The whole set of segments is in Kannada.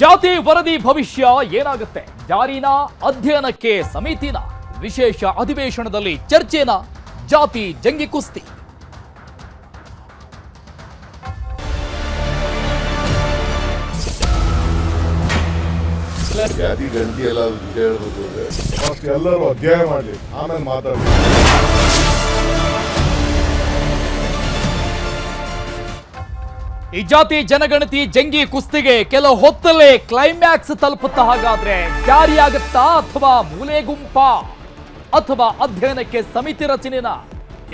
ಜಾತಿ ವರದಿ ಭವಿಷ್ಯ ಏನಾಗುತ್ತೆ? ಜಾರಿನ ಅಧ್ಯಯನಕ್ಕೆ ಸಮಿತಿನ ವಿಶೇಷ ಅಧಿವೇಶನದಲ್ಲಿ ಚರ್ಚೆನ ಜಾತಿ ಜಂಗಿ ಕುಸ್ತಿ. ಜಾತಿ ಗಂಟಿ ಎಲ್ಲ ಎಲ್ಲರೂ ಅಧ್ಯಯನ ಮಾಡಲಿ ಆಮೇಲೆ ಮಾತಾಡಿ ಈ ಜಾತಿ ಜನಗಣತಿ ಜಂಗಿ ಕುಸ್ತಿಗೆ ಕೆಲ ಹೊತ್ತಲ್ಲೇ ಕ್ಲೈಮ್ಯಾಕ್ಸ್ ತಲುಪುತ್ತಾ ಹಾಗಾದ್ರೆ ಜಾರಿಯಾಗುತ್ತಾ ಅಥವಾ ಮೂಲೆ ಗುಂಪ? ಅಥವಾ ಅಧ್ಯಯನಕ್ಕೆ ಸಮಿತಿ ರಚನೆನ?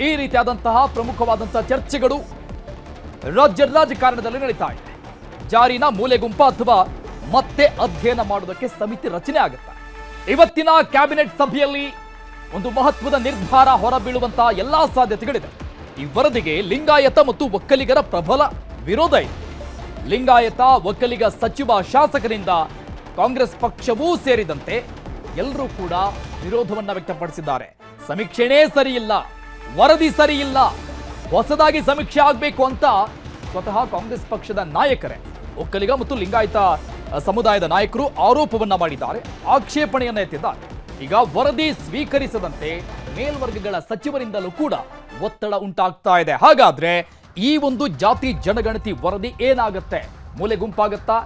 ಈ ರೀತಿಯಾದಂತಹ ಪ್ರಮುಖವಾದಂತಹ ಚರ್ಚೆಗಳು ರಾಜ್ಯ ರಾಜಕಾರಣದಲ್ಲಿ ನಡೀತಾ ಇದೆ. ಜಾರಿನ ಮೂಲೆ ಗುಂಪ ಅಥವಾ ಮತ್ತೆ ಅಧ್ಯಯನ ಮಾಡೋದಕ್ಕೆ ಸಮಿತಿ ರಚನೆ ಆಗುತ್ತೆ? ಇವತ್ತಿನ ಕ್ಯಾಬಿನೆಟ್ ಸಭೆಯಲ್ಲಿ ಒಂದು ಮಹತ್ವದ ನಿರ್ಧಾರ ಹೊರಬೀಳುವಂತಹ ಎಲ್ಲಾ ಸಾಧ್ಯತೆಗಳಿದೆ. ಈ ವರದಿಗೆ ಲಿಂಗಾಯತ ಮತ್ತು ಒಕ್ಕಲಿಗರ ಪ್ರಬಲ ವಿರೋಧ ಇದೆ. ಲಿಂಗಾಯತ ಒಕ್ಕಲಿಗ ಸಚಿವ ಶಾಸಕರಿಂದ ಕಾಂಗ್ರೆಸ್ ಪಕ್ಷವೂ ಸೇರಿದಂತೆ ಎಲ್ಲರೂ ಕೂಡ ವಿರೋಧವನ್ನ ವ್ಯಕ್ತಪಡಿಸಿದ್ದಾರೆ. ಸಮೀಕ್ಷೆನೇ ಸರಿಯಿಲ್ಲ, ವರದಿ ಸರಿಯಿಲ್ಲ, ಹೊಸದಾಗಿ ಸಮೀಕ್ಷೆ ಆಗಬೇಕು ಅಂತ ಸ್ವತಃ ಕಾಂಗ್ರೆಸ್ ಪಕ್ಷದ ನಾಯಕರೇ, ಒಕ್ಕಲಿಗ ಮತ್ತು ಲಿಂಗಾಯತ ಸಮುದಾಯದ ನಾಯಕರು ಆರೋಪವನ್ನ ಮಾಡಿದ್ದಾರೆ, ಆಕ್ಷೇಪಣೆಯನ್ನ ಎತ್ತಿದ್ದಾರೆ. ಈಗ ವರದಿ ಸ್ವೀಕರಿಸದಂತೆ ಮೇಲ್ವರ್ಗಗಳ ಸಚಿವರಿಂದಲೂ ಕೂಡ ಒತ್ತಡ ಉಂಟಾಗ್ತಾ ಇದೆ. ಹಾಗಾದ್ರೆ ಈ ಒಂದು ಜಾತಿ ಜನಗಣತಿ ವರದಿ ಏನಾಗುತ್ತೆ? ಮೂಲೆ ಗುಂಪಾಗುತ್ತಾ?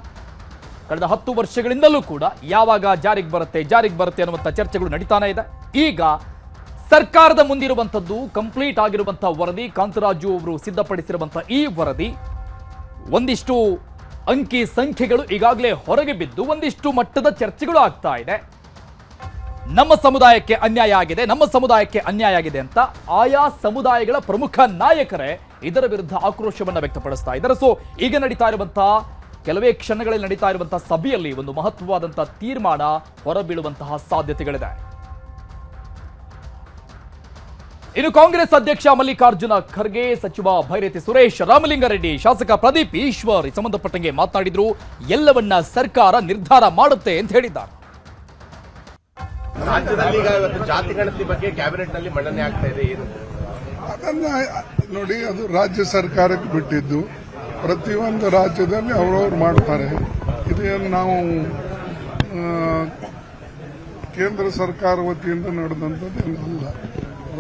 ಕಳೆದ ಹತ್ತು ವರ್ಷಗಳಿಂದಲೂ ಕೂಡ ಯಾವಾಗ ಜಾರಿಗೆ ಬರುತ್ತೆ ಜಾರಿಗೆ ಬರುತ್ತೆ ಅನ್ನುವಂಥ ಚರ್ಚೆಗಳು ನಡೀತಾನೆ ಇದೆ. ಈಗ ಸರ್ಕಾರದ ಮುಂದಿರುವಂಥದ್ದು, ಕಂಪ್ಲೀಟ್ ಆಗಿರುವಂಥ ವರದಿ, ಕಾಂತರಾಜು ಅವರು ಸಿದ್ಧಪಡಿಸಿರುವಂಥ ಈ ವರದಿ ಒಂದಿಷ್ಟು ಅಂಕಿ ಸಂಖ್ಯೆಗಳು ಈಗಾಗಲೇ ಹೊರಗೆ ಬಿದ್ದು ಒಂದಿಷ್ಟು ಮಟ್ಟದ ಚರ್ಚೆಗಳು ಆಗ್ತಾ ಇದೆ. ನಮ್ಮ ಸಮುದಾಯಕ್ಕೆ ಅನ್ಯಾಯ ಆಗಿದೆ, ನಮ್ಮ ಸಮುದಾಯಕ್ಕೆ ಅನ್ಯಾಯ ಆಗಿದೆ ಅಂತ ಆಯಾ ಸಮುದಾಯಗಳ ಪ್ರಮುಖ ನಾಯಕರೇ ಇದರ ವಿರುದ್ಧ ಆಕ್ರೋಶವನ್ನು ವ್ಯಕ್ತಪಡಿಸ್ತಾ ಇದ್ದಾರೆ. ಸೊ ಈಗ ನಡೀತಾ ಇರುವಂತಹ ಕೆಲವೇ ಕ್ಷಣಗಳಲ್ಲಿ ನಡೀತಾ ಇರುವಂತಹ ಸಭೆಯಲ್ಲಿ ಒಂದು ಮಹತ್ವವಾದಂತಹ ತೀರ್ಮಾನ ಹೊರಬೀಳುವಂತಹ ಸಾಧ್ಯತೆಗಳಿದೆ. ಇನ್ನು ಕಾಂಗ್ರೆಸ್ ಅಧ್ಯಕ್ಷ ಮಲ್ಲಿಕಾರ್ಜುನ ಖರ್ಗೆ ಸಚಿವ ಭೈರತಿ ಸುರೇಶ್ ರಾಮಲಿಂಗಾರೆಡ್ಡಿ ಶಾಸಕ ಪ್ರದೀಪ್ ಈಶ್ವರ್ ಈ ಸಂಬಂಧಪಟ್ಟಂಗೆ ಮಾತನಾಡಿದ್ರು. ಎಲ್ಲವನ್ನ ಸರ್ಕಾರ ನಿರ್ಧಾರ ಮಾಡುತ್ತೆ ಅಂತ ಹೇಳಿದ್ದಾರೆ. ರಾಜ್ಯದಲ್ಲಿ ಇವತ್ತು ಜಾತಿ ಗಣತಿ ಬಗ್ಗೆ ಕ್ಯಾಬಿನೆಟ್ನಲ್ಲಿ ಮಂಡನೆ ಆಗ್ತಾ ಇದೆ. ಏನು? ಅದನ್ನ ನೋಡಿ ಅದು ರಾಜ್ಯ ಸರ್ಕಾರಕ್ಕೆ ಬಿಟ್ಟಿದ್ದು. ಪ್ರತಿಯೊಂದು ರಾಜ್ಯದಲ್ಲಿ ಅವರವ್ರು ಮಾಡ್ತಾರೆ. ಇದೇನು ನಾವು ಕೇಂದ್ರ ಸರ್ಕಾರ ವತಿಯಿಂದ ನಡೆದಂಥದ್ದು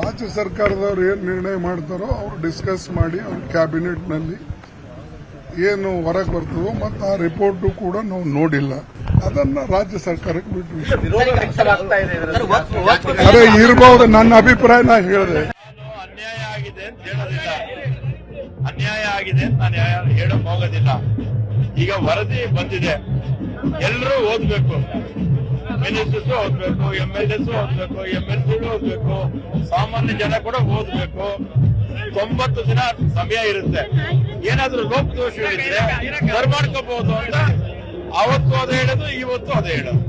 ರಾಜ್ಯ ಸರ್ಕಾರದವ್ರು ಏನು ನಿರ್ಣಯ ಮಾಡ್ತಾರೋ ಅವ್ರು ಡಿಸ್ಕಸ್ ಮಾಡಿ ಅವ್ರ ಕ್ಯಾಬಿನೆಟ್ನಲ್ಲಿ ಏನು ಹೊರಗೆ ಬರ್ತದೋ ಮತ್ತು ಆ ರಿಪೋರ್ಟು ಕೂಡ ನಾವು ನೋಡಿಲ್ಲ. ಅದನ್ನ ರಾಜ್ಯ ಸರ್ಕಾರಕ್ಕೆ ಬಿಟ್ಟು ಅರೆ ಇರ್ಬೋದು ನನ್ನ ಅಭಿಪ್ರಾಯ ನಾ ಹೇಳಿದೆ. ಅಂತ ಹೇಳೋದಿಲ್ಲ ಅನ್ಯಾಯ ಆಗಿದೆ ಅಂತ ನಾನು ಹೇಳಕ್ ಹೋಗೋದಿಲ್ಲ. ಈಗ ವರದಿ ಬಂದಿದೆ. ಎಲ್ಲರೂ ಓದ್ಬೇಕು. ಮಿನಿಸ್ಟರ್ಸ್ ಓದ್ಬೇಕು ಎಂ ಎಲ್ ಎಸ್ ಓದ್ಬೇಕು ಎಂ ಎಲ್ ಸಿ ಓದ್ಬೇಕು. ಸಾಮಾನ್ಯ ಜನ ಕೂಡ ಓದ್ಬೇಕು. ತೊಂಬತ್ತು ದಿನ ಸಮಯ ಇರುತ್ತೆ. ಏನಾದ್ರೂ ಲೋಪದೋಷಗಳಿದ್ರೆ ಸರ್ ಮಾಡ್ಕೋಬಹುದು ಅಂತ ಅವತ್ತು ಅದೇ ಹೇಳೋದು, ಇವತ್ತು ಅದೇ ಹೇಳೋದು.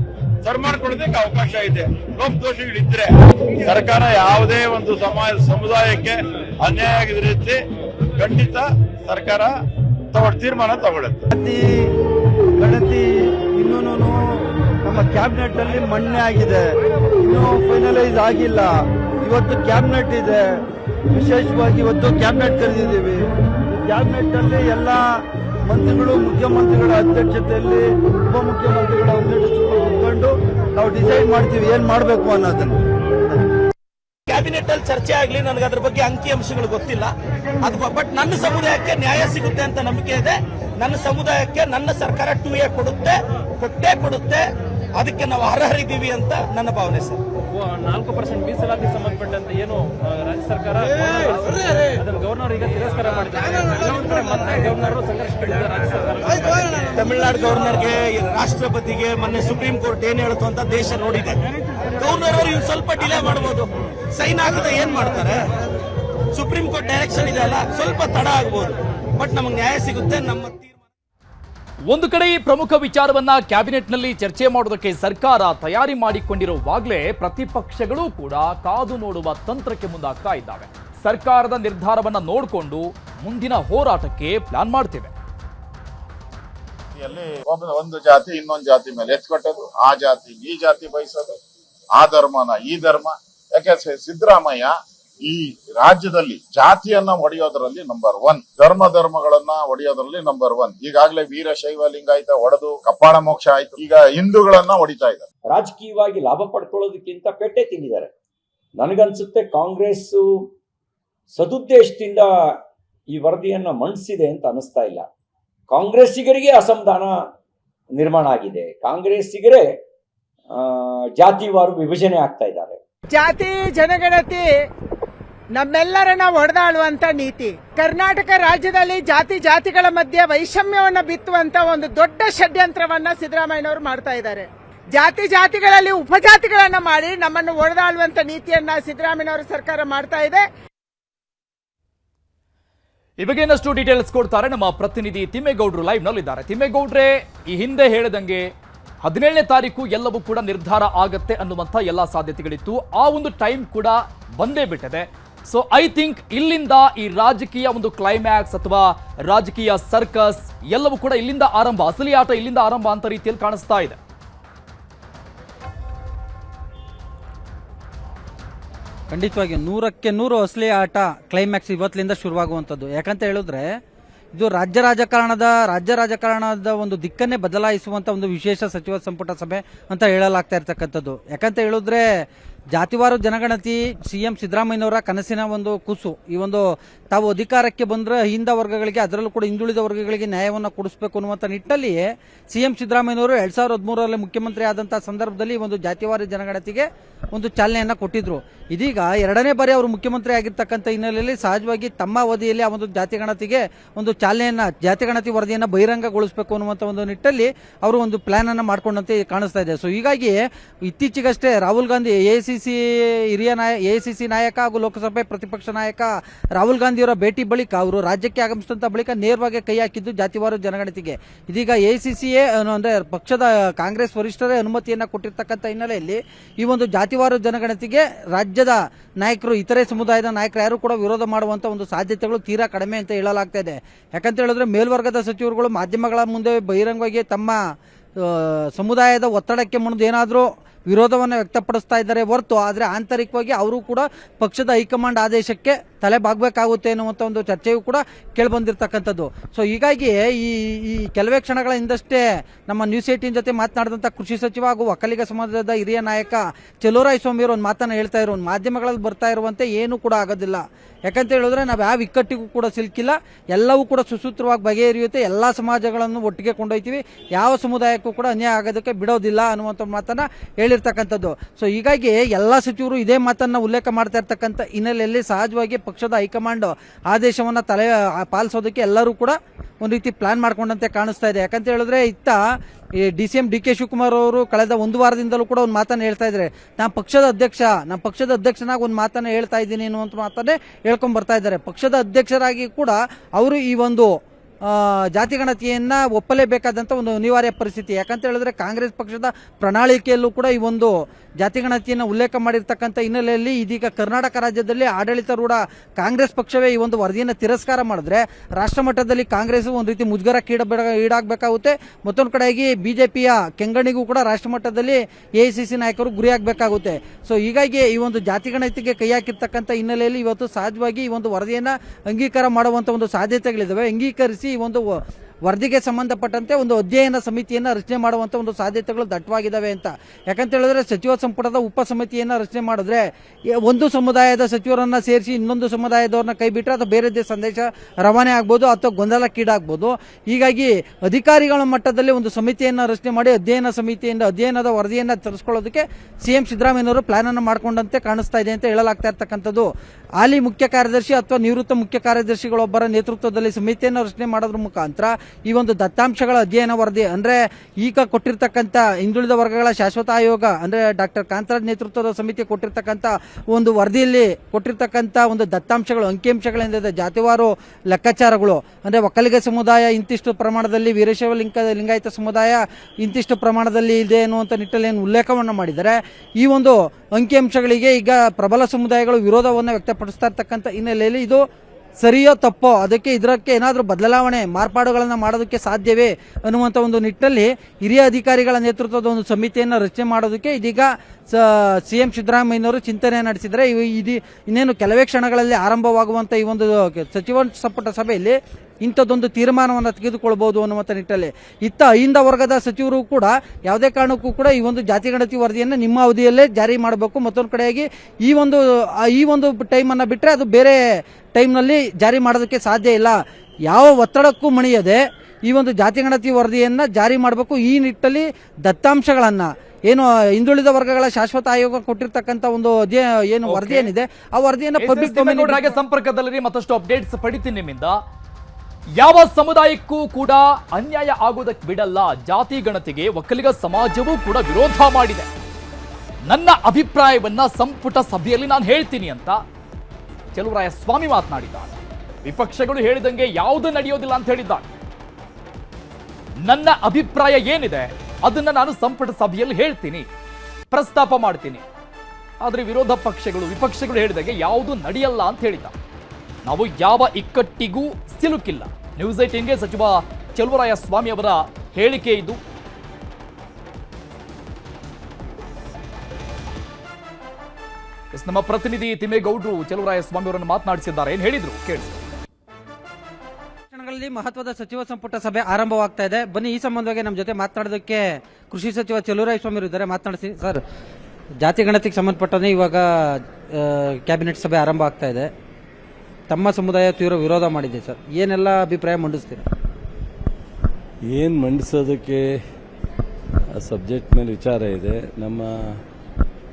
ಸರ್ ಮಾಡ್ಕೊಳ್ಳೋದಕ್ಕೆ ಅವಕಾಶ ಇದೆ. ಲೋಪದೋಷಗಳಿದ್ರೆ ಸರ್ಕಾರ ಯಾವುದೇ ಒಂದು ಸಮಾಜ ಸಮುದಾಯಕ್ಕೆ ಅನ್ಯಾಯ ಆಗಿದ ರೀತಿ ಖಂಡಿತ ಸರ್ಕಾರ ತಗೊಳ್ ತೀರ್ಮಾನ ತಗೊಳುತ್ತೆ ಗಣತಿ ಗಣತಿ ಇನ್ನೂ ನಮ್ಮ ಕ್ಯಾಬಿನೆಟ್ ಅಲ್ಲಿ ಮಣ್ಣೆ ಆಗಿದೆ. ಇನ್ನೂ ಫೈನಲೈಸ್ ಆಗಿಲ್ಲ. ಇವತ್ತು ಕ್ಯಾಬಿನೆಟ್ ಇದೆ. ವಿಶೇಷವಾಗಿ ಇವತ್ತು ಕ್ಯಾಬಿನೆಟ್ ಕರೆದಿದ್ದೀವಿ ಕ್ಯಾಬಿನೆಟ್ ಅಲ್ಲಿ ಎಲ್ಲ ಮಂತ್ರಿಗಳು, ಮುಖ್ಯಮಂತ್ರಿಗಳ ಅಧ್ಯಕ್ಷತೆಯಲ್ಲಿ ಉಪಮುಖ್ಯಮಂತ್ರಿಗಳ ಅಧ್ಯಕ್ಷತೆ ಕುತ್ಕೊಂಡು ನಾವು ಡಿಸೈಡ್ ಮಾಡ್ತೀವಿ ಏನ್ ಮಾಡಬೇಕು ಅನ್ನೋದನ್ನು. ಕ್ಯಾಬಿನೆಟ್ ಅಲ್ಲಿ ಚರ್ಚೆ ಆಗ್ಲಿ, ನನಗೆ ಅದ್ರ ಬಗ್ಗೆ ಅಂಕಿ ಅಂಶಗಳು ಗೊತ್ತಿಲ್ಲ. ಅದು ಬಟ್ ನನ್ನ ಸಮುದಾಯಕ್ಕೆ ನ್ಯಾಯ ಸಿಗುತ್ತೆ ಅಂತ ನಂಬಿಕೆ ಇದೆ. ನನ್ನ ಸಮುದಾಯಕ್ಕೆ ನನ್ನ ಸರ್ಕಾರ ಟೂ ಎ ಕೊಡುತ್ತೆ, ಕೊಟ್ಟೇ ಕೊಡುತ್ತೆ. ಅದಕ್ಕೆ ನಾವು ಅರ್ಹರಿದ್ದೀವಿ ಅಂತ ನನ್ನ ಭಾವನೆ ಸರ್. ನಾಲ್ಕು ಪರ್ಸೆಂಟ್ ಮೀಸಲಾತಿ ಸಂಬಂಧಪಟ್ಟಂತೆ ಏನು ರಾಜ್ಯ ಸರ್ಕಾರ ಗವರ್ನರ್ ಈಗ ತಿರಸ್ಕಾರ ಗವರ್ನರ್ ಸಂಘರ್ಷ ರಾಜ್ಯ ಸರ್ಕಾರ. ತಮಿಳುನಾಡು ಗವರ್ನರ್ಗೆ ರಾಷ್ಟ್ರಪತಿಗೆ ಮೊನ್ನೆ ಸುಪ್ರೀಂ ಕೋರ್ಟ್ ಏನ್ ಹೇಳ್ತು ಅಂತ ದೇಶ ನೋಡಿದೆ. ಗವರ್ನರ್ ಅವರು ಇವ್ ಸ್ವಲ್ಪ ಡಿಲೇ ಮಾಡಬಹುದು ಸೈನ್ ಆಗದೆ ಏನ್ ಮಾಡ್ತಾರೆ? ಸುಪ್ರೀಂ ಕೋರ್ಟ್ ಡೈರೆಕ್ಷನ್ ಇದೆ ಅಲ್ಲ ಸ್ವಲ್ಪ ತಡ ಆಗ್ಬೋದು. ಬಟ್ ನಮಗೆ ನ್ಯಾಯ ಸಿಗುತ್ತೆ ನಮ್ಮ ಒಂದು ಕಡೆ ಈ ಪ್ರಮುಖ ವಿಚಾರವನ್ನ ಕ್ಯಾಬಿನೆಟ್ನಲ್ಲಿ ಚರ್ಚೆ ಮಾಡೋದಕ್ಕೆ ಸರ್ಕಾರ ತಯಾರಿ ಮಾಡಿಕೊಂಡಿರುವಾಗಲೇ ಪ್ರತಿಪಕ್ಷಗಳು ಕೂಡ ಕಾದು ನೋಡುವ ತಂತ್ರಕ್ಕೆ ಮುಂದಾಗ್ತಾ ಇದ್ದಾವೆ. ಸರ್ಕಾರದ ನಿರ್ಧಾರವನ್ನ ನೋಡಿಕೊಂಡು ಮುಂದಿನ ಹೋರಾಟಕ್ಕೆ ಪ್ಲಾನ್ ಮಾಡ್ತೇವೆ. ಒಂದು ಜಾತಿ ಇನ್ನೊಂದು ಜಾತಿ ಮೇಲೆ ಎತ್ಕೊಟ್ಟದು ಆ ಜಾತಿ ಈ ಜಾತಿ ಬಯಸೋದು, ಆ ಧರ್ಮನ ಈ ಧರ್ಮ. ಯಾಕೆ ಸಿದ್ದರಾಮಯ್ಯ ಈ ರಾಜ್ಯದಲ್ಲಿ ಜಾತಿಯನ್ನ ಒಡೆಯೋದ್ರಲ್ಲಿ ನಂಬರ್ ಒನ್ ಧರ್ಮ ಧರ್ಮಗಳನ್ನ ಒಡೆಯೋದ್ರಲ್ಲಿ ನಂಬರ್ ಒನ್ ಈಗಾಗಲೇ ವೀರಶೈವ ಲಿಂಗಾಯತ ಒಡೆದು ಕಪ್ಪಾಳ ಮೋಕ್ಷ ಆಯ್ತು. ಈಗ ಹಿಂದೂಗಳನ್ನ ಹೊಡಿತಾ ಇದ್ದಾರೆ. ರಾಜಕೀಯವಾಗಿ ಲಾಭ ಪಡ್ಕೊಳ್ಳೋದಕ್ಕಿಂತ ಪೆಟ್ಟೆ ತಿಂದಿದ್ದಾರೆ. ನನಗನ್ಸುತ್ತೆ ಕಾಂಗ್ರೆಸ್ ಸದುದ್ದೇಶದಿಂದ ಈ ವರದಿಯನ್ನ ಮಂಡಿಸಿದೆ ಅಂತ ಅನಿಸ್ತಾ ಇಲ್ಲ. ಕಾಂಗ್ರೆಸ್ಸಿಗರಿಗೆ ಅಸಮಾಧಾನ ನಿರ್ಮಾಣ ಆಗಿದೆ. ಕಾಂಗ್ರೆಸ್ಸಿಗರೇ ಆ, ಜಾತಿವಾರು ವಿಭಜನೆ ಆಗ್ತಾ ಇದ್ದಾರೆ. ಜಾತಿ ಜನಗಣತಿ ನಮ್ಮೆಲ್ಲರನ್ನ ಹೊಡೆದಾಳುವಂತ ನೀತಿ. ಕರ್ನಾಟಕ ರಾಜ್ಯದಲ್ಲಿ ಜಾತಿ ಜಾತಿಗಳ ಮಧ್ಯೆ ವೈಷಮ್ಯವನ್ನ ಬಿತ್ತುವಂತ ಒಂದು ದೊಡ್ಡ ಷಡ್ಯಂತ್ರವನ್ನ ಸಿದ್ದರಾಮಯ್ಯನವರು ಮಾಡ್ತಾ ಇದ್ದಾರೆ. ಜಾತಿ ಜಾತಿಗಳಲ್ಲಿ ಉಪಜಾತಿಗಳನ್ನ ಮಾಡಿ ನಮ್ಮನ್ನು ಒಡೆದಾಳುವಂತ ನೀತಿಯನ್ನ ಸಿದ್ದರಾಮಯ್ಯನವರು ಸರ್ಕಾರ ಮಾಡ್ತಾ ಇದೆ. ಈ ಬಗ್ಗೆ ಇನ್ನಷ್ಟು ಡೀಟೇಲ್ಸ್ ಕೊಡ್ತಾರೆ ನಮ್ಮ ಪ್ರತಿನಿಧಿ ತಿಮ್ಮೇಗೌಡರು ಲೈವ್ ನಲ್ಲಿದ್ದಾರೆ. ತಿಮ್ಮೇಗೌಡ್ರೆ, ಈ ಹಿಂದೆ ಹೇಳಿದಂಗೆ ಹದಿನೇಳನೇ ತಾರೀಕು ಎಲ್ಲವೂ ಕೂಡ ನಿರ್ಧಾರ ಆಗತ್ತೆ ಅನ್ನುವಂಥ ಎಲ್ಲ ಸಾಧ್ಯತೆಗಳಿತ್ತು. ಆ ಒಂದು ಟೈಮ್ ಕೂಡ ಬಂದೇ ಬಿಟ್ಟಿದೆ. ಸೊ ಐ ಥಿಂಕ್ ಇಲ್ಲಿಂದ ಈ ರಾಜಕೀಯ ಒಂದು ಕ್ಲೈಮ್ಯಾಕ್ಸ್ ಅಥವಾ ರಾಜಕೀಯ ಸರ್ಕಸ್ ಎಲ್ಲವೂ ಕೂಡ ಇಲ್ಲಿಂದ ಆರಂಭ, ಅಸಲಿ ಆಟ ಇಲ್ಲಿಂದ ಆರಂಭ ಅಂತ ರೀತಿಯಲ್ಲಿ ಕಾಣಿಸ್ತಾ ಇದೆ. ಖಂಡಿತವಾಗಿ ನೂರಕ್ಕೆ ನೂರು ಅಸಲಿ ಆಟ ಕ್ಲೈಮ್ಯಾಕ್ಸ್ ಇವತ್ತಿನಿಂದ ಶುರುವಾಗುವಂಥದ್ದು. ಯಾಕಂತ ಹೇಳಿದ್ರೆ, ಇದು ರಾಜ್ಯ ರಾಜಕಾರಣದ ರಾಜ್ಯ ರಾಜಕಾರಣದ ಒಂದು ದಿಕ್ಕನ್ನೇ ಬದಲಾಯಿಸುವಂಥ ಒಂದು ವಿಶೇಷ ಸಚಿವ ಸಂಪುಟ ಸಭೆ ಅಂತ ಹೇಳಲಾಗ್ತಾ ಇರ್ತಕ್ಕಂಥದ್ದು. ಯಾಕಂತ ಹೇಳಿದ್ರೆ ಜಾತಿವಾರು ಜನಗಣತಿ ಸಿ ಎಂ ಸಿದ್ದರಾಮಯ್ಯನವರ ಕನಸಿನ ಒಂದು ಕುಸು. ಈ ಒಂದು ತಾವು ಅಧಿಕಾರಕ್ಕೆ ಬಂದ್ರೆ ಹಿಂದ ವರ್ಗಗಳಿಗೆ, ಅದರಲ್ಲೂ ಕೂಡ ಹಿಂದುಳಿದ ವರ್ಗಗಳಿಗೆ ನ್ಯಾಯವನ್ನು ಕೊಡಿಸಬೇಕು ಅನ್ನುವಂಥ ನಿಟ್ಟಲ್ಲಿ ಸಿ ಎಂ ಸಿದ್ದರಾಮಯ್ಯನವರು ಎರಡ್ ಸಾವಿರದ ಹದಿಮೂರರಲ್ಲಿ ಮುಖ್ಯಮಂತ್ರಿ ಆದಂತಹ ಸಂದರ್ಭದಲ್ಲಿ ಒಂದು ಜಾತಿವಾರು ಜನಗಣತಿಗೆ ಒಂದು ಚಾಲನೆಯನ್ನ ಕೊಟ್ಟಿದ್ರು. ಇದೀಗ ಎರಡನೇ ಬಾರಿ ಅವರು ಮುಖ್ಯಮಂತ್ರಿ ಆಗಿರ್ತಕ್ಕಂಥ ಹಿನ್ನೆಲೆಯಲ್ಲಿ ಸಹಜವಾಗಿ ತಮ್ಮ ಅವಧಿಯಲ್ಲಿ ಆ ಒಂದು ಜಾತಿ ಗಣತಿಗೆ ಒಂದು ಚಾಲನೆಯನ್ನು, ಜಾತಿ ಗಣತಿ ವರದಿಯನ್ನು ಬಹಿರಂಗಗೊಳಿಸಬೇಕು ಅನ್ನುವಂಥ ಒಂದು ನಿಟ್ಟಲ್ಲಿ ಅವರು ಒಂದು ಪ್ಲಾನ್ ಅನ್ನು ಮಾಡ್ಕೊಂಡಂತೆ ಕಾಣಿಸ್ತಾ ಇದೆ. ಸೊ ಹೀಗಾಗಿ ಇತ್ತೀಚೆಗಷ್ಟೇ ರಾಹುಲ್ ಗಾಂಧಿ ಎಐಸಿಸಿ ಹಿರಿಯ ನಾಯ ಎಐಸಿಸಿ ನಾಯಕ ಹಾಗೂ ಲೋಕಸಭೆ ಪ್ರತಿಪಕ್ಷ ನಾಯಕ ರಾಹುಲ್ ಗಾಂಧಿಯವರ ಭೇಟಿ ಬಳಿಕ ಅವರು ರಾಜ್ಯಕ್ಕೆ ಆಗಮಿಸಿದಂಥ ಬಳಿಕ ನೇರವಾಗಿ ಕೈ ಹಾಕಿದ್ದು ಜಾತಿವಾರು ಜನಗಣತಿಗೆ. ಇದೀಗ ಎಐಸಿಸಿಯೇ ಅಂದರೆ ಪಕ್ಷದ ಕಾಂಗ್ರೆಸ್ ವರಿಷ್ಠರೇ ಅನುಮತಿಯನ್ನು ಕೊಟ್ಟಿರ್ತಕ್ಕಂಥ ಹಿನ್ನೆಲೆಯಲ್ಲಿ ಈ ಒಂದು ಜಾತಿವಾರು ಜನಗಣತಿಗೆ ರಾಜ್ಯದ ನಾಯಕರು, ಇತರೆ ಸಮುದಾಯದ ನಾಯಕರು ಯಾರು ಕೂಡ ವಿರೋಧ ಮಾಡುವಂತ ಒಂದು ಸಾಧ್ಯತೆಗಳು ತೀರಾ ಕಡಿಮೆ ಅಂತ ಹೇಳಲಾಗ್ತಾ ಇದೆ. ಯಾಕಂತ ಹೇಳಿದ್ರೆ ಮೇಲ್ವರ್ಗದ ಸಚಿವರುಗಳು ಮಾಧ್ಯಮಗಳ ಮುಂದೆ ಬಹಿರಂಗವಾಗಿ ತಮ್ಮ ಸಮುದಾಯದ ಒತ್ತಡಕ್ಕೆ ಮುಣಿದು ಏನಾದರೂ ವಿರೋಧವನ್ನು ವ್ಯಕ್ತಪಡಿಸ್ತಾ ಇದ್ದಾರೆ ಹೊರತು, ಆದರೆ ಆಂತರಿಕವಾಗಿ ಅವರು ಕೂಡ ಪಕ್ಷದ ಹೈಕಮಾಂಡ್ ಆದೇಶಕ್ಕೆ ತಲೆ ಬಾಗಬೇಕಾಗುತ್ತೆ ಅನ್ನುವಂಥ ಒಂದು ಚರ್ಚೆಯೂ ಕೂಡ ಕೇಳಿಬಂದಿರ್ತಕ್ಕಂಥದ್ದು. ಸೊ ಹೀಗಾಗಿ ಈ ಈ ಕೆಲವೇ ಕ್ಷಣಗಳ ಹಿಂದಷ್ಟೇ ನಮ್ಮ ನ್ಯೂಸ್ ಏಟಿನ್ ಜೊತೆ ಮಾತನಾಡಿದಂಥ ಕೃಷಿ ಸಚಿವ ಹಾಗೂ ಒಕ್ಕಲಿಗ ಸಮಾಜದ ಹಿರಿಯ ನಾಯಕ ಚೆಲುವರಾಯ ಸ್ವಾಮಿಯವರು ಒಂದು ಮಾತನ್ನು ಹೇಳ್ತಾ ಇರೋ ಒಂದು ಮಾಧ್ಯಮಗಳಲ್ಲಿ ಬರ್ತಾ ಇರುವಂತೆ ಏನೂ ಕೂಡ ಆಗೋದಿಲ್ಲ. ಯಾಕಂತ ಹೇಳಿದ್ರೆ ನಾವು ಯಾವ ಇಕ್ಕಟ್ಟಿಗೂ ಕೂಡ ಸಿಲುಕಿಲ್ಲ. ಎಲ್ಲವೂ ಕೂಡ ಸುಸೂತ್ರವಾಗಿ ಬಗೆಹರಿಯುತ್ತೆ. ಎಲ್ಲ ಸಮಾಜಗಳನ್ನು ಒಟ್ಟಿಗೆ ಕೊಂಡೊಯ್ತೀವಿ. ಯಾವ ಸಮುದಾಯಕ್ಕೂ ಕೂಡ ಅನ್ಯಾಯ ಆಗೋದಕ್ಕೆ ಬಿಡೋದಿಲ್ಲ ಅನ್ನುವಂಥ ಮಾತನ್ನು ಹೇಳಿರ್ತಕ್ಕಂಥದ್ದು. ಸೊ ಹೀಗಾಗಿ ಎಲ್ಲ ಸಚಿವರು ಇದೇ ಮಾತನ್ನು ಉಲ್ಲೇಖ ಮಾಡ್ತಾ ಇರ್ತಕ್ಕಂಥ ಹಿನ್ನೆಲೆಯಲ್ಲಿ ಸಹಜವಾಗಿ ಪಕ್ಷದ ಹೈಕಮಾಂಡ್ ಆದೇಶವನ್ನ ತಲೆ ಪಾಲಿಸೋದಕ್ಕೆ ಎಲ್ಲರೂ ಕೂಡ ಒಂದು ರೀತಿ ಪ್ಲಾನ್ ಮಾಡ್ಕೊಂಡಂತೆ ಕಾಣಿಸ್ತಾ ಇದೆ. ಯಾಕಂತ ಹೇಳಿದ್ರೆ ಇತ್ತ ಈ D C M D K Shivakumar ಅವರು ಕಳೆದ ಒಂದು ವಾರದಿಂದಲೂ ಕೂಡ ಒಂದು ಮಾತನ್ನು ಹೇಳ್ತಾ ಇದ್ದಾರೆ. ನಾನು ಪಕ್ಷದ ಅಧ್ಯಕ್ಷ ನಮ್ಮ ಪಕ್ಷದ ಅಧ್ಯಕ್ಷನಾಗಿ ಒಂದು ಮಾತನ್ನು ಹೇಳ್ತಾ ಇದ್ದೀನಿ ಅನ್ನುವಂಥ ಮಾತನ್ನೇ ಹೇಳ್ಕೊಂಡ್ಬರ್ತಾ ಇದ್ದಾರೆ. ಪಕ್ಷದ ಅಧ್ಯಕ್ಷರಾಗಿ ಕೂಡ ಅವರು ಈ ಒಂದು ಜಾತಿ ಗಣತಿಯನ್ನ ಒಪ್ಪಲೇಬೇಕಾದಂತ ಒಂದು ಅನಿವಾರ್ಯ ಪರಿಸ್ಥಿತಿ. ಯಾಕಂತ ಹೇಳಿದ್ರೆ ಕಾಂಗ್ರೆಸ್ ಪಕ್ಷದ ಪ್ರಣಾಳಿಕೆಯಲ್ಲೂ ಕೂಡ ಈ ಒಂದು ಜಾತಿ ಗಣತಿಯನ್ನು ಉಲ್ಲೇಖ ಮಾಡಿರ್ತಕ್ಕಂಥ ಹಿನ್ನೆಲೆಯಲ್ಲಿ ಇದೀಗ ಕರ್ನಾಟಕ ರಾಜ್ಯದಲ್ಲಿ ಆಡಳಿತಾರೂಢ ಕಾಂಗ್ರೆಸ್ ಪಕ್ಷವೇ ಈ ಒಂದು ವರದಿಯನ್ನು ತಿರಸ್ಕಾರ ಮಾಡಿದ್ರೆ ರಾಷ್ಟ್ರ ಮಟ್ಟದಲ್ಲಿ ಕಾಂಗ್ರೆಸ್ ಒಂದು ರೀತಿ ಮುಜುಗರಕ್ಕೆ ಈಡಬೇಡ ಈಡಾಗಬೇಕಾಗುತ್ತೆ. ಮತ್ತೊಂದು ಕಡೆಯಾಗಿ ಬಿಜೆಪಿಯ ಕೆಂಗಣಿಗೂ ಕೂಡ ರಾಷ್ಟ್ರ ಮಟ್ಟದಲ್ಲಿ ಎಐಸಿಸಿ ನಾಯಕರು ಗುರಿಯಾಗಬೇಕಾಗುತ್ತೆ. ಸೊ ಹೀಗಾಗಿ ಈ ಒಂದು ಜಾತಿ ಗಣತಿಗೆ ಕೈ ಹಾಕಿರ್ತಕ್ಕಂಥ ಹಿನ್ನೆಲೆಯಲ್ಲಿ ಇವತ್ತು ಸಹಜವಾಗಿ ಈ ಒಂದು ವರದಿಯನ್ನ ಅಂಗೀಕಾರ ಮಾಡುವಂತ ಒಂದು ಸಾಧ್ಯತೆಗಳಿದ್ದಾವೆ ಅಂಗೀಕರಿಸಿ ಈ ಒಂದು ವ- ವರದಿಗೆ ಸಂಬಂಧಪಟ್ಟಂತೆ ಒಂದು ಅಧ್ಯಯನ ಸಮಿತಿಯನ್ನು ರಚನೆ ಮಾಡುವಂತ ಒಂದು ಸಾಧ್ಯತೆಗಳು ದಟ್ಟವಾಗಿದ್ದಾವೆ ಅಂತ. ಯಾಕಂತ ಹೇಳಿದ್ರೆ ಸಚಿವ ಸಂಪುಟದ ಉಪ ಸಮಿತಿಯನ್ನು ರಚನೆ ಮಾಡಿದ್ರೆ ಒಂದು ಸಮುದಾಯದ ಸಚಿವರನ್ನ ಸೇರಿಸಿ ಇನ್ನೊಂದು ಸಮುದಾಯದವ್ರನ್ನ ಕೈ ಬಿಟ್ಟರೆ ಅಥವಾ ಬೇರೆ ಸಂದೇಶ ರವಾನೆ ಆಗ್ಬೋದು ಅಥವಾ ಗೊಂದಲಕ್ಕೀಡಾಗ್ಬೋದು. ಹೀಗಾಗಿ ಅಧಿಕಾರಿಗಳ ಮಟ್ಟದಲ್ಲಿ ಒಂದು ಸಮಿತಿಯನ್ನು ರಚನೆ ಮಾಡಿ ಅಧ್ಯಯನ ಸಮಿತಿಯಿಂದ ಅಧ್ಯಯನದ ವರದಿಯನ್ನು ತರಿಸ್ಕೊಳ್ಳೋದಕ್ಕೆ ಸಿಎಂ ಸಿದ್ದರಾಮಯ್ಯನವರು ಪ್ಲಾನ್ ಅನ್ನು ಮಾಡಿಕೊಂಡಂತೆ ಕಾಣಿಸ್ತಾ ಇದೆ ಅಂತ ಹೇಳಲಾಗ್ತಾ ಇರ್ತಕ್ಕಂಥದ್ದು. ಹಾಲಿ ಮುಖ್ಯ ಕಾರ್ಯದರ್ಶಿ ಅಥವಾ ನಿವೃತ್ತ ಮುಖ್ಯ ಕಾರ್ಯದರ್ಶಿಗಳೊಬ್ಬರ ನೇತೃತ್ವದಲ್ಲಿ ಸಮಿತಿಯನ್ನು ರಚನೆ ಮಾಡೋದ್ರ ಮುಖಾಂತರ ಈ ಒಂದು ದತ್ತಾಂಶಗಳ ಅಧ್ಯಯನ ವರದಿ, ಅಂದ್ರೆ ಈಗ ಕೊಟ್ಟಿರ್ತಕ್ಕಂಥ ಹಿಂದುಳಿದ ವರ್ಗಗಳ ಶಾಶ್ವತ ಆಯೋಗ, ಅಂದ್ರೆ ಡಾಕ್ಟರ್ ಕಾಂತರಾಜ್ ನೇತೃತ್ವದ ಸಮಿತಿ ಕೊಟ್ಟಿರ್ತಕ್ಕಂಥ ಒಂದು ವರದಿಯಲ್ಲಿ ಕೊಟ್ಟಿರ್ತಕ್ಕಂಥ ಒಂದು ದತ್ತಾಂಶಗಳು, ಅಂಕಿಅಂಶಗಳಿಂದ ಜಾತಿವಾರು ಲೆಕ್ಕಾಚಾರಗಳು, ಅಂದ್ರೆ ಒಕ್ಕಲಿಗ ಸಮುದಾಯ ಇಂತಿಷ್ಟು ಪ್ರಮಾಣದಲ್ಲಿ ವೀರಶೈವ ಲಿಂಗ ಲಿಂಗಾಯತ ಸಮುದಾಯ ಇಂತಿಷ್ಟು ಪ್ರಮಾಣದಲ್ಲಿ ಇದೆ ಅನ್ನುವಂಥ ನಿಟ್ಟಲ್ಲಿ ಏನು ಉಲ್ಲೇಖವನ್ನು ಮಾಡಿದ್ದಾರೆ ಈ ಒಂದು ಅಂಕಿಅಂಶಗಳಿಗೆ ಈಗ ಪ್ರಬಲ ಸಮುದಾಯಗಳು ವಿರೋಧವನ್ನು ವ್ಯಕ್ತಪಡಿಸ್ತಾ ಇರ್ತಕ್ಕಂಥ ಹಿನ್ನೆಲೆಯಲ್ಲಿ ಇದು ಸರಿಯೋ ತಪ್ಪೋ ಅದಕ್ಕೆ ಇದಕ್ಕೆ ಏನಾದರೂ ಬದಲಾವಣೆ ಮಾರ್ಪಾಡುಗಳನ್ನು ಮಾಡೋದಕ್ಕೆ ಸಾಧ್ಯವೇ ಅನ್ನುವಂಥ ಒಂದು ನಿಟ್ಟಿನಲ್ಲಿ ಹಿರಿಯ ಅಧಿಕಾರಿಗಳ ನೇತೃತ್ವದ ಒಂದು ಸಮಿತಿಯನ್ನು ರಚನೆ ಮಾಡೋದಕ್ಕೆ ಇದೀಗ ಸಿ ಎಂ ಸಿದ್ದರಾಮಯ್ಯನವರು ಚಿಂತನೆ ನಡೆಸಿದರೆ ಇದು, ಇನ್ನೇನು ಕೆಲವೇ ಕ್ಷಣಗಳಲ್ಲಿ ಆರಂಭವಾಗುವಂಥ ಈ ಒಂದು ಸಚಿವ ಸಂಪುಟ ಸಭೆಯಲ್ಲಿ ಇಂಥದ್ದೊಂದು ತೀರ್ಮಾನವನ್ನು ತೆಗೆದುಕೊಳ್ಬಹುದು ಅನ್ನುವಂಥ ನಿಟ್ಟಲ್ಲಿ. ಇತ್ತ ಅಹಿಂದ ವರ್ಗದ ಸಚಿವರು ಕೂಡ ಯಾವುದೇ ಕಾರಣಕ್ಕೂ ಕೂಡ ಈ ಒಂದು ಜಾತಿ ಗಣತಿ ವರದಿಯನ್ನು ನಿಮ್ಮ ಅವಧಿಯಲ್ಲೇ ಜಾರಿ ಮಾಡಬೇಕು ಮತ್ತೊಂದು ಕಡೆಯಾಗಿ ಈ ಒಂದು ಈ ಒಂದು ಟೈಮನ್ನು ಬಿಟ್ಟರೆ ಅದು ಬೇರೆ ಟೈಮ್ನಲ್ಲಿ ಜಾರಿ ಮಾಡೋದಕ್ಕೆ ಸಾಧ್ಯ ಇಲ್ಲ. ಯಾವ ಒತ್ತಡಕ್ಕೂ ಮಣಿಯದೆ ಈ ಒಂದು ಜಾತಿ ಗಣತಿ ವರದಿಯನ್ನು ಜಾರಿ ಮಾಡಬೇಕು. ಈ ನಿಟ್ಟಲ್ಲಿ ದತ್ತಾಂಶಗಳನ್ನು ಏನು ಹಿಂದುಳಿದ ವರ್ಗಗಳ ಶಾಶ್ವತ ಆಯೋಗ ಕೊಟ್ಟಿರ್ತಕ್ಕಂಥ ಒಂದು ಏನು ವರದಿ ಏನಿದೆ ಆ ವರದಿಯನ್ನು ಪಬ್ಲಿಕ್ ಸಂಪರ್ಕದಲ್ಲಿ ಮತ್ತಷ್ಟು ಅಪ್ಡೇಟ್ಸ್ ಪಡಿತೀನಿ ನಿಮ್ಮಿಂದ. ಯಾವ ಸಮುದಾಯಕ್ಕೂ ಕೂಡ ಅನ್ಯಾಯ ಆಗೋದಕ್ಕೆ ಬಿಡಲ್ಲ. ಜಾತಿ ಗಣತಿಗೆ ಒಕ್ಕಲಿಗ ಸಮಾಜವೂ ಕೂಡ ವಿರೋಧ ಮಾಡಿದೆ. ನನ್ನ ಅಭಿಪ್ರಾಯವನ್ನ ಸಂಪುಟ ಸಭೆಯಲ್ಲಿ ನಾನು ಹೇಳ್ತೀನಿ ಅಂತ. ಚೆಲುವರಾಯ ಸ್ವಾಮಿ ಮಾತನಾಡಿದ್ದಾರೆ ವಿಪಕ್ಷಗಳು ಹೇಳಿದಂಗೆ ಯಾವುದು ನಡೆಯೋದಿಲ್ಲ ಅಂತ ಹೇಳಿದ್ದಾರೆ ನನ್ನ ಅಭಿಪ್ರಾಯ ಏನಿದೆ, ಅದನ್ನ ನಾನು ಸಂಪುಟ ಸಭೆಯಲ್ಲಿ ಹೇಳ್ತೀನಿ, ಪ್ರಸ್ತಾಪ ಮಾಡ್ತೀನಿ. ಆದರೆ ವಿರೋಧ ಪಕ್ಷಗಳು, ವಿಪಕ್ಷಗಳು ಹೇಳಿದಂಗೆ ಯಾವುದು ನಡೆಯಲ್ಲ ಅಂತ ಹೇಳಿದ್ದ ನಾವು ಯಾವ ಇಕ್ಕಟ್ಟಿಗೂ ಸಿಲುಕಿಲ್ಲ. ನ್ಯೂಸ್ ಏಟೀನ್ಗೆ ಸಚಿವ ಚೆಲುವರಾಯ ಸ್ವಾಮಿ ಅವರ ಹೇಳಿಕೆ ಇದು. ಎಸ್ ನಮ್ಮ ಪ್ರತಿನಿಧಿ ತಿಮ್ಮೇಗೌಡರು ಚಲುವರಾಯ ಸ್ವಾಮಿ ಅವರನ್ನು ಮಾತನಾಡಿಸಿದ್ದಾರೆ. ಏನ್ ಹೇಳಿದ್ರು? ಕೇಳಿ. ಕ್ಷಣಗಳಲ್ಲಿ ಮಹತ್ವದ ಸಚಿವ ಸಂಪುಟ ಸಭೆ ಆರಂಭವಾಗ್ತಾ ಇದೆ. ಬನ್ನಿ ಈ ಸಂಬಂಧವಾಗಿ ನಮ್ಮ ಜೊತೆ ಮಾತನಾಡೋದಕ್ಕೆ ಕೃಷಿ ಸಚಿವ ಚೆಲುವರಾಯ ಸ್ವಾಮಿ ಇದ್ದಾರೆ. ಮಾತನಾಡಿಸಿ. ಸರ್ ಜಾತಿ ಗಣತಿಗೆ ಸಂಬಂಧಪಟ್ಟಂತೆ ಇವಾಗ ಕ್ಯಾಬಿನೆಟ್ ಸಭೆ ಆರಂಭ ಆಗ್ತಾ ಇದೆ. ತಮ್ಮ ಸಮುದಾಯ ತೀವ್ರ ವಿರೋಧ ಮಾಡಿದೆ ಸರ್. ಏನೆಲ್ಲ ಅಭಿಪ್ರಾಯ ಮಂಡಿಸ್ತೀರಾ? ಏನು ಮಂಡಿಸೋದಕ್ಕೆ ಸಬ್ಜೆಕ್ಟ್ ಮೇಲೆ ವಿಚಾರ ಇದೆ. ನಮ್ಮ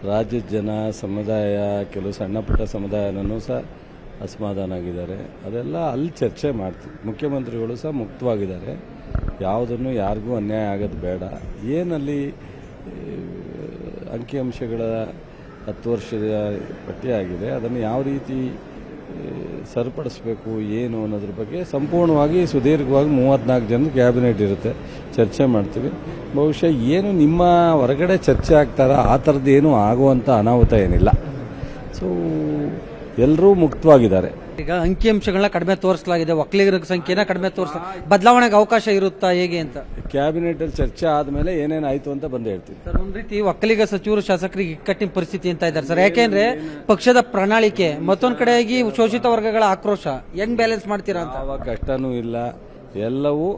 ರಾಜ್ಯದ ಜನ ಸಮುದಾಯ, ಕೆಲವು ಸಣ್ಣ ಪುಟ್ಟ ಸಮುದಾಯನೂ ಸಹ ಅಸಮಾಧಾನ ಆಗಿದ್ದಾರೆ ಅದೆಲ್ಲ ಅಲ್ಲಿ ಚರ್ಚೆ ಮಾಡ್ತೀವಿ. ಮುಖ್ಯಮಂತ್ರಿಗಳು ಸಹ ಮುಕ್ತವಾಗಿದ್ದಾರೆ. ಯಾವುದನ್ನು ಯಾರಿಗೂ ಅನ್ಯಾಯ ಆಗೋದು ಬೇಡ. ಏನಲ್ಲಿ ಅಂಕಿಅಂಶಗಳ ಹತ್ತು ವರ್ಷದ ಪಟ್ಟಿಯಾಗಿದೆ. ಅದನ್ನು ಯಾವ ರೀತಿ ಸರಿಪಡಿಸ್ಬೇಕು, ಏನು ಅನ್ನೋದ್ರ ಬಗ್ಗೆ ಸಂಪೂರ್ಣವಾಗಿ ಸುದೀರ್ಘವಾಗಿ ಮೂವತ್ನಾಲ್ಕು ಜನ ಕ್ಯಾಬಿನೆಟ್ ಇರುತ್ತೆ, ಚರ್ಚೆ ಮಾಡ್ತೀವಿ. ಬಹುಶಃ ಏನು ನಿಮ್ಮ ಹೊರಗಡೆ ಚರ್ಚೆ ಆಗ್ತಾರ, ಆ ಥರದ್ದು ಏನೂ ಆಗುವಂಥ ಅನಾಹುತ ಏನಿಲ್ಲ. ಸೊ ಎಲ್ಲರೂ ಮುಕ್ತವಾಗಿದ್ದಾರೆ. ಈಗ ಅಂಕಿಅಂಶಗಳನ್ನ ಕಡಿಮೆ ತೋರಿಸಲಾಗಿದೆ ಒಕ್ಕಲಿಗರ ಸಂಖ್ಯೆನ ಕಡಿಮೆ ತೋರಿಸ ಬದಲಾವಣೆಗೆ ಅವಕಾಶ ಇರುತ್ತಾ ಹೇಗೆ ಅಂತ? ಕ್ಯಾಬಿನೆಟ್ ಅಲ್ಲಿ ಚರ್ಚೆ ಆದ್ಮೇಲೆ ಏನೇನು ಆಯ್ತು ಅಂತ ಬಂದು ಹೇಳ್ತೀನಿ. ಸರ್ ಒಂದ್ ರೀತಿ ಒಕ್ಕಲಿಗ ಸಚಿವರು ಶಾಸಕರಿಗೆ ಇಕ್ಕಟ್ಟಿನ ಪರಿಸ್ಥಿತಿ ಅಂತ ಇದ್ದಾರೆ ಸರ್. ಯಾಕೆಂದ್ರೆ ಪಕ್ಷದ ಪ್ರಣಾಳಿಕೆ ಮತ್ತೊಂದ್ ಕಡೆಯಾಗಿ ಶೋಷಿತ ವರ್ಗಗಳ ಆಕ್ರೋಶ ಹೆಂಗ್ ಬ್ಯಾಲೆನ್ಸ್ ಮಾಡ್ತೀರಾ ಅಂತ? ಅವಾಗ ಕಷ್ಟನೂ ಇಲ್ಲ. ಎಲ್ಲವೂ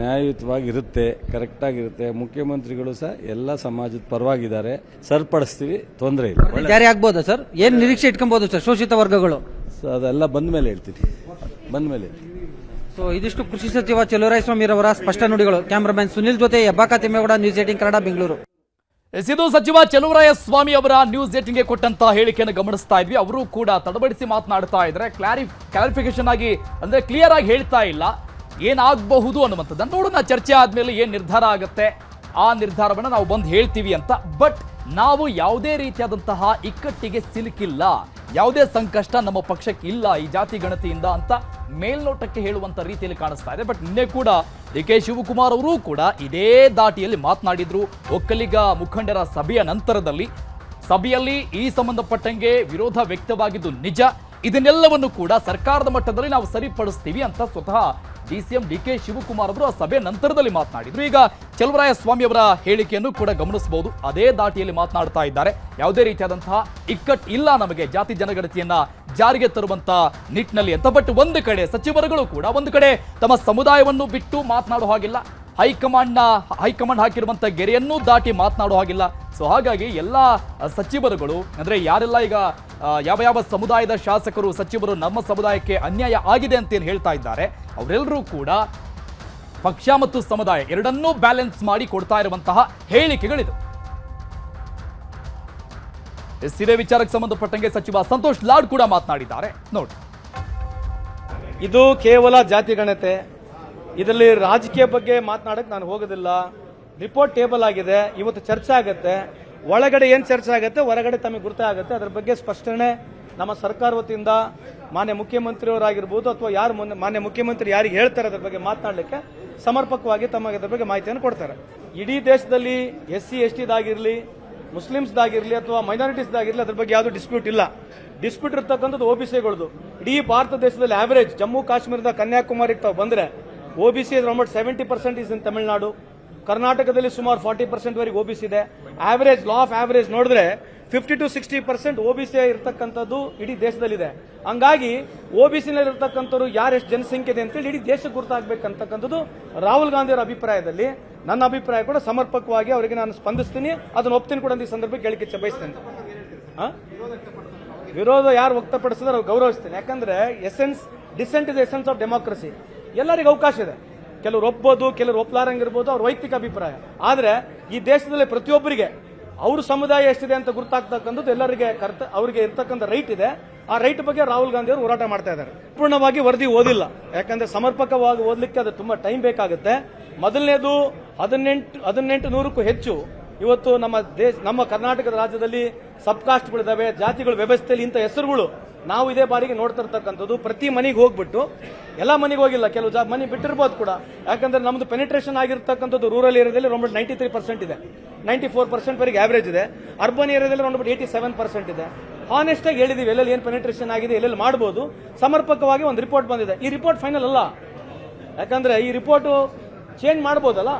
ನ್ಯಾಯಯುತವಾಗಿರುತ್ತೆ ಕರೆಕ್ಟಾಗಿರುತ್ತೆ ಮುಖ್ಯಮಂತ್ರಿಗಳು ಸಹ ಎಲ್ಲ ಸಮಾಜದ ಪರವಾಗಿದ್ದಾರೆ. ಸರಿಪಡಿಸ್ತೀವಿ ತೊಂದರೆ ಇಲ್ಲ. ಒಳ್ಳೆ ಜಾರಿ ಆಗ್ಬೋದಾ ಸರ್? ಏನ್ ನಿರೀಕ್ಷೆ ಇಟ್ಕೊಬಹುದು ಸರ್ ಶೋಷಿತ ವರ್ಗಗಳು? ಸೊ ಅದೆಲ್ಲ ಬಂದ ಮೇಲೆ ಹೇಳ್ತೀನಿ. ಬಂದ ಮೇಲೆ ಸೊ ಇದಿಷ್ಟು ಕೃಷಿ ಸಚಿವ ಚೆಲುವರಾಯಸ್ವಾಮಿರವರ ಸ್ಪಷ್ಟ ನುಡಿಗಳು. ಕ್ಯಾಮರಾಮನ್ ಸುನಿಲ್ ಜೊತೆ ಎಬ್ಬಾಕ Thimmegowda news eighteen Kannada Bengaluru. Yes ಇದು ಸಚಿವ ಚೆಲುವರಾಯ ಸ್ವಾಮಿ ಅವರ ನ್ಯೂಸ್ ಏಟಿಂಗ್ಗೆ ಕೊಟ್ಟಂತ ಹೇಳಿಕೆಯನ್ನು ಗಮನಿಸ್ತಾ ಇದ್ವಿ. ಅವರು ಕೂಡ ತಡಬಡಿಸಿ ಮಾತನಾಡ್ತಾ ಇದ್ರೆ ಕ್ಲಾರಿ ಕ್ಲಾರಿಫಿಕೇಶನ್ ಆಗಿ ಅಂದ್ರೆ ಕ್ಲಿಯರ್ ಆಗಿ ಹೇಳ್ತಾ ಇಲ್ಲ. ಏನಾಗಬಹುದು ಅನ್ನುವಂಥದ್ದನ್ನು ನೋಡೋಣ. ಚರ್ಚೆ ಆದ್ಮೇಲೆ ಏನು ನಿರ್ಧಾರ ಆಗುತ್ತೆ ಆ ನಿರ್ಧಾರವನ್ನು ನಾವು ಬಂದು ಹೇಳ್ತೀವಿ ಅಂತ. ಬಟ್ ನಾವು ಯಾವುದೇ ರೀತಿಯಾದಂತಹ ಇಕ್ಕಟ್ಟಿಗೆ ಸಿಲುಕಿಲ್ಲ. ಯಾವುದೇ ಸಂಕಷ್ಟ ನಮ್ಮ ಪಕ್ಷಕ್ಕೆ ಇಲ್ಲ ಈ ಜಾತಿ ಗಣತಿಯಿಂದ ಅಂತ ಮೇಲ್ನೋಟಕ್ಕೆ ಹೇಳುವಂತ ರೀತಿಯಲ್ಲಿ ಕಾಣಿಸ್ತಾ ಇದೆ. ಬಟ್ ನಿನ್ನೆ ಕೂಡ ಡಿ ಕೆ ಶಿವಕುಮಾರ್ ಅವರು ಕೂಡ ಇದೇ ದಾಟಿಯಲ್ಲಿ ಮಾತನಾಡಿದ್ರು. ಒಕ್ಕಲಿಗ ಮುಖಂಡರ ಸಭೆಯ ನಂತರದಲ್ಲಿ. ಸಭೆಯಲ್ಲಿ ಈ ಸಂಬಂಧಪಟ್ಟಂಗೆ ವಿರೋಧ ವ್ಯಕ್ತವಾಗಿದ್ದು ನಿಜ. ಇದನ್ನೆಲ್ಲವನ್ನು ಕೂಡ ಸರ್ಕಾರದ ಮಟ್ಟದಲ್ಲಿ ನಾವು ಸರಿಪಡಿಸ್ತೀವಿ ಅಂತ ಸ್ವತಃ D C M D K Shivakumar ಅವರು ಆ ಸಭೆ ನಂತರದಲ್ಲಿ ಮಾತನಾಡಿದ್ರು. ಈಗ ಚಲುವರಾಯ ಸ್ವಾಮಿ ಅವರ ಹೇಳಿಕೆಯನ್ನು ಕೂಡ ಗಮನಿಸಬಹುದು. ಅದೇ ದಾಟಿಯಲ್ಲಿ ಮಾತನಾಡ್ತಾ ಇದ್ದಾರೆ. ಯಾವುದೇ ರೀತಿಯಾದಂತಹ ಇಕ್ಕಟ್ಟು ಇಲ್ಲ ನಮಗೆ. ಜಾತಿ ಜನಗಣತಿಯನ್ನ ಜಾರಿಗೆ ತರುವಂತ ನಿಟ್ಟಿನಲ್ಲಿ ಅಂತ ಬಟ್ ಒಂದು ಕಡೆ ಸಚಿವರುಗಳು ಕೂಡ ಒಂದು ಕಡೆ ತಮ್ಮ ಸಮುದಾಯವನ್ನು ಬಿಟ್ಟು ಮಾತನಾಡುವ ಹಾಗಿಲ್ಲ. ಹೈಕಮಾಂಡ್ನ ಹೈಕಮಾಂಡ್ ಹಾಕಿರುವಂತ ಗೆರೆಯನ್ನು ದಾಟಿ ಮಾತನಾಡೋ ಹಾಗಿಲ್ಲ. ಸೊ ಹಾಗಾಗಿ ಎಲ್ಲ ಸಚಿವರುಗಳು, ಅಂದ್ರೆ ಯಾರೆಲ್ಲ ಈಗ ಯಾವ ಯಾವ ಸಮುದಾಯದ ಶಾಸಕರು, ಸಚಿವರು ನಮ್ಮ ಸಮುದಾಯಕ್ಕೆ ಅನ್ಯಾಯ ಆಗಿದೆ ಅಂತ ಏನು ಹೇಳ್ತಾ ಇದ್ದಾರೆ ಅವರೆಲ್ಲರೂ ಕೂಡ ಪಕ್ಷ ಮತ್ತು ಸಮುದಾಯ ಎರಡನ್ನೂ ಬ್ಯಾಲೆನ್ಸ್ ಮಾಡಿ ಕೊಡ್ತಾ ಇರುವಂತಹ ಹೇಳಿಕೆಗಳಿದು. ಇದೇ ವಿಚಾರಕ್ಕೆ ಸಂಬಂಧಪಟ್ಟಂಗೆ ಸಚಿವ ಸಂತೋಷ್ ಲಾಡ್ ಕೂಡ ಮಾತನಾಡಿದ್ದಾರೆ. ನೋಡಿ. ಇದು ಕೇವಲ ಜಾತಿ ಗಣತೆ ಇದರಲ್ಲಿ ರಾಜಕೀಯ ಬಗ್ಗೆ ಮಾತನಾಡಕ್ಕೆ ನಾನು ಹೋಗೋದಿಲ್ಲ. ರಿಪೋರ್ಟ್ ಟೇಬಲ್ ಆಗಿದೆ. ಇವತ್ತು ಚರ್ಚೆ ಆಗುತ್ತೆ. ಒಳಗಡೆ ಏನು ಚರ್ಚೆ ಆಗುತ್ತೆ? ಹೊರಗಡೆ ತಮಗೆ ಗುರುತ ಆಗುತ್ತೆ. ಅದ್ರ ಬಗ್ಗೆ ಸ್ಪಷ್ಟನೆ ನಮ್ಮ ಸರ್ಕಾರ ವತಿಯಿಂದ ಮಾನ್ಯ ಮುಖ್ಯಮಂತ್ರಿಯವರಾಗಿರ್ಬೋದು ಅಥವಾ ಯಾರು ಮಾನ್ಯ ಮುಖ್ಯಮಂತ್ರಿ ಯಾರಿಗೆ ಹೇಳ್ತಾರೆ ಅದ್ರ ಬಗ್ಗೆ ಮಾತನಾಡಲಿಕ್ಕೆ ಸಮರ್ಪಕವಾಗಿ ತಮಗೆ ಅದ್ರ ಬಗ್ಗೆ ಮಾಹಿತಿಯನ್ನು ಕೊಡ್ತಾರೆ. ಇಡೀ ದೇಶದಲ್ಲಿ ಎಸ್ ಸಿ ಎಸ್ ಟಿದಾಗಿರಲಿ ಮುಸ್ಲಿಮ್ಸ್ದಾಗಿರಲಿ ಅಥವಾ ಮೈನಾರಿಟೀಸ್ದಾಗಿರಲಿ ಅದ್ರ ಬಗ್ಗೆ ಯಾವುದೂ ಡಿಸ್ಪ್ಯೂಟ್ ಇಲ್ಲ. ಡಿಸ್ಪ್ಯೂಟ್ ಇರ್ತಕ್ಕಂಥದ್ದು ಒ ಬಿ ಸಿಗಳದು ಇಡೀ ಭಾರತ ದೇಶದಲ್ಲಿ ಆವರೇಜ್ ಜಮ್ಮು, ಕಾಶ್ಮೀರದ ಕನ್ಯಾಕುಮಾರಿಗೆ ತಾವು ಬಂದ್ರೆ O B C around seventy percent is in Tamil Nadu ಕರ್ನಾಟಕದಲ್ಲಿ ಸುಮಾರು ಫಾರ್ಟಿ ಪರ್ಸೆಂಟ್ ವರೆಗೆ ಒ ಬಿ ಸಿ ಇದೆ. ಆವರೇಜ್ ಲಾ ಆಫ್ ಆವರೇಜ್ ನೋಡಿದ್ರೆ fifty to sixty percent O B C ಇರತಕ್ಕಂಥದ್ದು ಇಡೀ ದೇಶದಲ್ಲಿದೆ. ಹಂಗಾಗಿ ಒ ಬಿ ಸಿ ಇರತಕ್ಕಂಥವ್ರು ಯಾರು ಎಷ್ಟು ಜನಸಂಖ್ಯೆ ಇದೆ ಅಂತೇಳಿ ಇಡೀ ದೇಶಕ್ಕೆ ಗುರುತಾಗಬೇಕಂತಕ್ಕಂಥದ್ದು ರಾಹುಲ್ ಗಾಂಧಿ ಅವರ ಅಭಿಪ್ರಾಯದಲ್ಲಿ. ನನ್ನ ಅಭಿಪ್ರಾಯ ಕೂಡ ಸಮರ್ಪಕವಾಗಿ ಅವರಿಗೆ ನಾನು ಸ್ಪಂದಿಸ್ತೀನಿ. ಅದನ್ನು ಒಪ್ತೀನಿ ಕೂಡ ಈ ಸಂದರ್ಭಕ್ಕೆ ಹೇಳಿಕೆ ಬಯಸ್ತೇನೆ? ವಿರೋಧ ಯಾರು ವ್ಯಕ್ತಪಡಿಸಿದ್ರೆ ಅವ್ರು ಗೌರವಿಸ್ತೇನೆ. ಯಾಕಂದ್ರೆ essence dissent is essence of democracy ಎಲ್ಲರಿಗೂ ಅವಕಾಶ ಇದೆ. ಕೆಲವರು ಒಪ್ಬೋದು ಕೆಲವರು ಒಪ್ಲಾರಂಗಿರ್ಬೋದು, ಅವ್ರ ವೈಯಕ್ತಿಕ ಅಭಿಪ್ರಾಯ. ಆದರೆ ಈ ದೇಶದಲ್ಲಿ ಪ್ರತಿಯೊಬ್ಬರಿಗೆ ಅವ್ರ ಸಮುದಾಯ ಎಷ್ಟಿದೆ ಅಂತ ಗುರುತಾಗ್ತಕ್ಕಂಥದ್ದು ಎಲ್ಲರಿಗೆ ಕರ್ತ, ಅವರಿಗೆ ಇರ್ತಕ್ಕಂಥ ರೈಟ್ ಇದೆ. ಆ ರೈಟ್ ಬಗ್ಗೆ ರಾಹುಲ್ ಗಾಂಧಿ ಅವರು ಹೋರಾಟ ಮಾಡ್ತಾ ಇದ್ದಾರೆ. ಪೂರ್ಣವಾಗಿ ವರದಿ ಓದಿಲ್ಲ. ಯಾಕಂದ್ರೆ ಸಮರ್ಪಕವಾಗಿ ಓದಲಿಕ್ಕೆ ಅದು ತುಂಬಾ ಟೈಮ್ ಬೇಕಾಗುತ್ತೆ. ಮೊದಲನೇದು ಹದಿನೆಂಟು ಹದಿನೆಂಟು ನೂರಕ್ಕೂ ಹೆಚ್ಚು ಇವತ್ತು ನಮ್ಮ ದೇಶ, ನಮ್ಮ ಕರ್ನಾಟಕದ ರಾಜ್ಯದಲ್ಲಿ ಸಬ್ಕಾಸ್ಟ್ಗಳಿದ್ದಾವೆ, ಜಾತಿಗಳ ವ್ಯವಸ್ಥೆಯಲ್ಲಿ ಇಂಥ ಹೆಸರುಗಳು ನಾವು ಇದೇ ಬಾರಿಗೆ ನೋಡ್ತಾ ಇರ್ತಕ್ಕಂಥದ್ದು. ಪ್ರತಿ ಮನೆಗೆ ಹೋಗ್ಬಿಟ್ಟು ಎಲ್ಲ ಮನೆಗೆ ಹೋಗಿಲ್ಲ, ಕೆಲವು ಜಾ, ಮನೆ ಬಿಟ್ಟಿರ್ಬೋದು ಕೂಡ. ಯಾಕಂದ್ರೆ ನಮ್ದು ಪೆನಿಟ್ರೇಷನ್ ಆಗಿರ್ತಕ್ಕಂಥದ್ದು ರೂರಲ್ ಏರಿಯಾದಲ್ಲಿ ರೌಂಡ್ ನೈಂಟಿ ತ್ರೀ ಪರ್ಸೆಂಟ್ ಇದೆ. ನೈಂಟಿ ಫೋರ್ ಪರ್ಸೆಂಟ್ ವರೆಗೆ ಆವರೇಜ್ ಇದೆ. ಅರ್ಬನ್ ಏರಿಯಾದಲ್ಲಿ ರೌಂಡ್ ಏಯ್ಟಿ ಸೆವೆನ್ ಪರ್ಸೆಂಟ್ ಇದೆ. ಹಾನೆಸ್ಟ್ ಆಗಿ ಹೇಳಿದೀವಿ, ಎಲ್ಲೆಲ್ಲಿ ಏನು ಪೆನಿಟ್ರೇಷನ್ ಆಗಿದೆ, ಎಲ್ಲೆಲ್ಲಿ ಮಾಡ್ಬೋದು. ಸಮರ್ಪಕವಾಗಿ ಒಂದು ರಿಪೋರ್ಟ್ ಬಂದಿದೆ. ಈ ರಿಪೋರ್ಟ್ ಫೈನಲ್ ಅಲ್ಲ. ಯಾಕಂದ್ರೆ ಈ ರಿಪೋರ್ಟು ಚೇಂಜ್ ಮಾಡ್ಬೋದಲ್ಲ?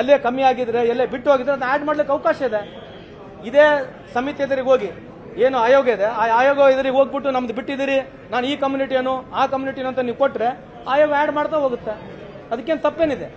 ಎಲ್ಲೇ ಕಮ್ಮಿ ಆಗಿದ್ರೆ, ಎಲ್ಲೇ ಬಿಟ್ಟು ಹೋಗಿದ್ರೆ ಅದನ್ನ ಆ್ಯಡ್ ಮಾಡ್ಲಿಕ್ಕೆ ಅವಕಾಶ ಇದೆ. ಇದೇ ಸಮಿತಿ ಎದುರಿಗೆ ಹೋಗಿ. ಏನು ಆಯೋಗ ಇದೆ? ಆ ಆಯೋಗ ಇದ್ರಿ ಹೋಗ್ಬಿಟ್ಟು ನಮ್ದು ಬಿಟ್ಟಿದ್ದೀರಿ, ನಾನು ಈ ಕಮ್ಯುನಿಟಿಯನ್ನು ಆ ಕಮ್ಯುನಿಟಿಯನ್ನು ಅಂತ ನೀವು ಕೊಟ್ಟರೆ ಆಯೋಗ ಆ್ಯಡ್ ಮಾಡ್ತಾ ಹೋಗುತ್ತೆ. ಅದಕ್ಕೇನು ತಪ್ಪೇನಿದೆ?